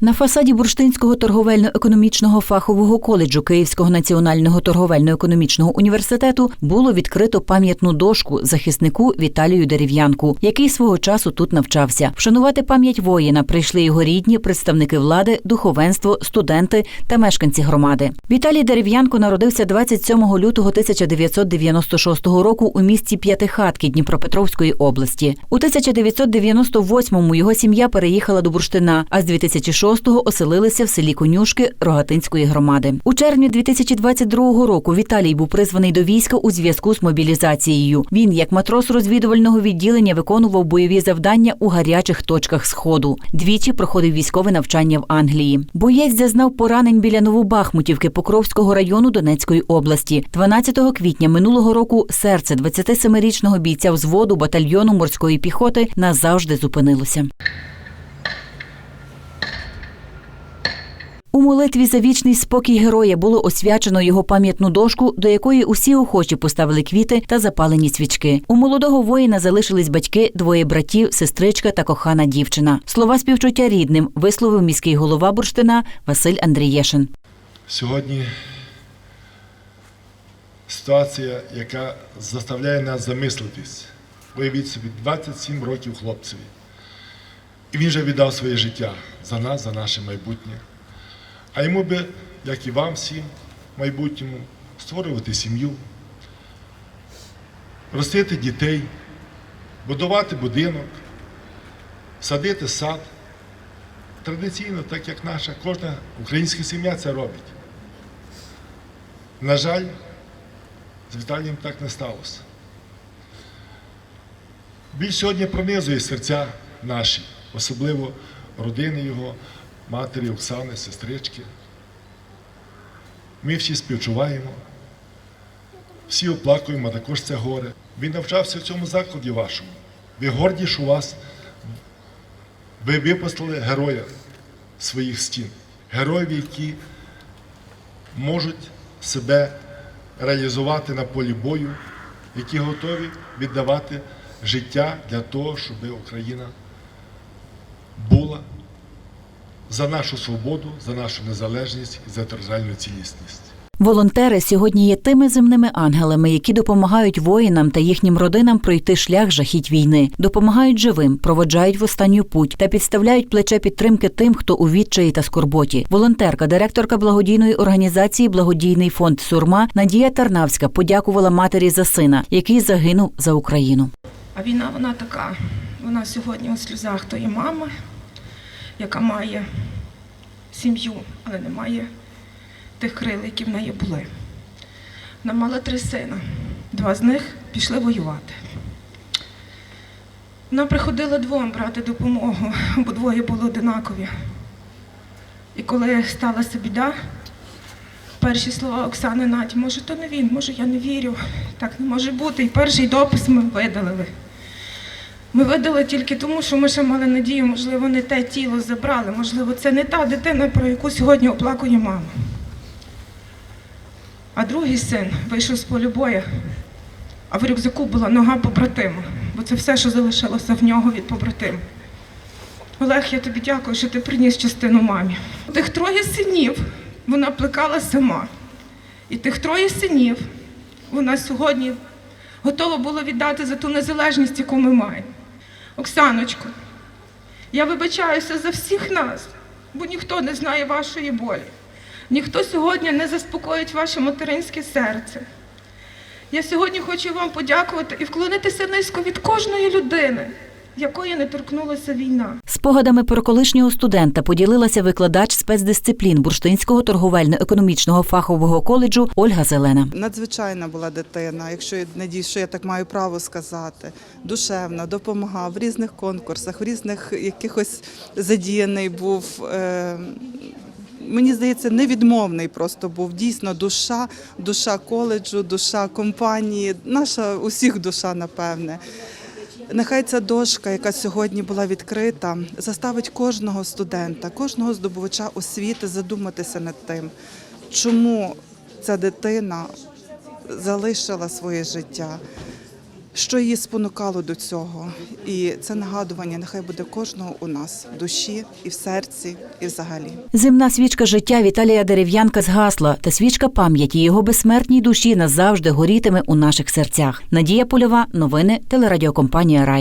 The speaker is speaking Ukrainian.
На фасаді Бурштинського торговельно-економічного фахового коледжу Київського національного торговельно-економічного університету було відкрито пам'ятну дошку захиснику Віталію Дерев'янку, який свого часу тут навчався. Вшанувати пам'ять воїна прийшли його рідні, представники влади, духовенство, студенти та мешканці громади. Віталій Дерев'янко народився 27 лютого 1996 року у місті П'ятихатки Дніпропетровської області. У 1998-му його сім'я переїхала до Бурштина, а з 2006-го оселилися в селі Конюшки Рогатинської громади. У червні 2022 року Віталій був призваний до війська у зв'язку з мобілізацією. Він, як матрос розвідувального відділення, виконував бойові завдання у гарячих точках сходу. Двічі проходив військове навчання в Англії. Боєць зазнав поранень біля Новобахмутівки Покровського району Донецької області. 12 квітня минулого року серце 27-річного бійця взводу батальйону морської піхоти назавжди зупинилося. Молитві за вічний спокій героя було освячено його пам'ятну дошку, до якої усі охочі поставили квіти та запалені свічки. У молодого воїна залишились батьки, двоє братів, сестричка та кохана дівчина. Слова співчуття рідним висловив міський голова Бурштина Василь Андрієшин. Сьогодні ситуація, яка заставляє нас замислитись. Уявіть собі, 27 років хлопцеві. І він вже віддав своє життя за нас, за наше майбутнє. А йому би, як і вам всім, в майбутньому, створювати сім'ю, ростити дітей, будувати будинок, садити сад. Традиційно, так як наша кожна українська сім'я це робить. На жаль, з Віталієм так не сталося. Біль сьогодні пронизує серця наші, особливо родини його, матері Оксани, сестрички. Ми всі співчуваємо, всі оплакуємо також це горе. Він навчався в цьому закладі вашому. Ви горді, що вас ви випустили героя своїх стін, героїв, які можуть себе реалізувати на полі бою, які готові віддавати життя для того, щоб Україна була за нашу свободу, за нашу незалежність і за територіальну цілісність. Волонтери сьогодні є тими земними ангелами, які допомагають воїнам та їхнім родинам пройти шлях жахіть війни, допомагають живим, проводжають в останню путь та підставляють плече підтримки тим, хто у відчаї та скорботі. Волонтерка, директорка благодійної організації Благодійний фонд Сурма Надія Тарнавська подякувала матері за сина, який загинув за Україну. А війна вона така. Вона сьогодні у сльозах то є мама, яка має сім'ю, але не має тих крил, які в неї були. Вона мала три сина. Два з них пішли воювати. Вона приходила двом брати допомогу, бо двоє були одинакові. І коли сталася біда, перші слова Оксани Надь, може, то не він, може, я не вірю, так не може бути. І перший допис ми видалили. Ми видали тільки тому, що ми ще мали надію, можливо, не те тіло забрали, можливо, це не та дитина, про яку сьогодні оплакує мама. А другий син вийшов з полю бою, а в рюкзаку була нога побратима, бо це все, що залишилося в нього від побратима. Олег, я тобі дякую, що ти приніс частину мамі. Тих троє синів вона плекала сама. І тих троє синів вона сьогодні готова була віддати за ту незалежність, яку ми маємо. Оксаночко, я вибачаюся за всіх нас, бо ніхто не знає вашої болі. Ніхто сьогодні не заспокоїть ваше материнське серце. Я сьогодні хочу вам подякувати і вклонитися низько від кожної людини, якої не торкнулася війна. Спогадами про колишнього студента поділилася викладач спецдисциплін Бурштинського торговельно-економічного фахового коледжу Ольга Зелена. Надзвичайна була дитина, якщо я надіюсь, що я так маю право сказати. Душевна, допомагав в різних конкурсах, в різних якихось задіяний був. Е, Мені здається, невідмовний просто був дійсно душа, душа коледжу, душа компанії, наша усіх душа, напевне. Нехай ця дошка, яка сьогодні була відкрита, заставить кожного студента, кожного здобувача освіти задуматися над тим, чому ця дитина залишила своє життя. Що її спонукало до цього. І це нагадування нехай буде кожного у нас в душі і в серці, і взагалі. Земна свічка життя Віталія Дерев'янка згасла, та свічка пам'яті його безсмертній душі назавжди горітиме у наших серцях. Надія Польова, новини телерадіокомпанія Рай.